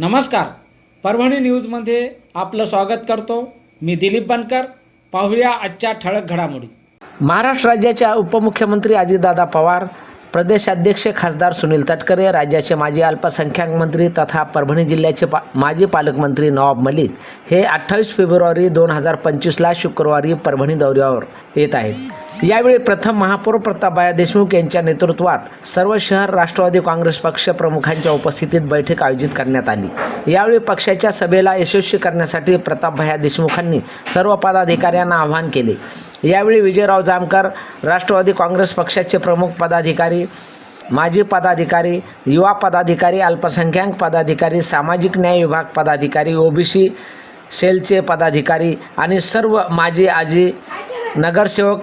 नमस्कार. परभणी न्यूजमध्ये आपलं स्वागत करतो. मी दिलीप बनकर. पाहूया आजच्या ठळक घडामोडी. महाराष्ट्र राज्याच्या उपमुख्यमंत्री अजितदादा पवार प्रदेशाध्यक्ष खासदार सुनील तटकरे राज्याचे माजी अल्पसंख्याक मंत्री तथा परभणी जिल्ह्याचे पा माजी पालकमंत्री नवाब मलिक हे अठ्ठावीस फेब्रुवारी दोन हजार पंचवीसला शुक्रवारी परभणी दौऱ्यावर येत आहेत. यावेळी प्रथम महापौर प्रतापबाया देशमुख यांच्या नेतृत्वात सर्व शहर राष्ट्रवादी काँग्रेस पक्ष प्रमुखांच्या उपस्थितीत बैठक आयोजित करण्यात आली. यावेळी पक्षाच्या सभेला यशस्वी करण्यासाठी प्रतापभाया देशमुखांनी सर्व पदाधिकाऱ्यांना आवाहन केले. यावेळी विजयराव जामकर राष्ट्रवादी काँग्रेस पक्षाचे प्रमुख पदाधिकारी माजी पदाधिकारी युवा पदाधिकारी अल्पसंख्याक पदाधिकारी सामाजिक न्याय विभाग पदाधिकारी ओबीसी सेलचे पदाधिकारी आणि सर्व माजी आजी नगरसेवक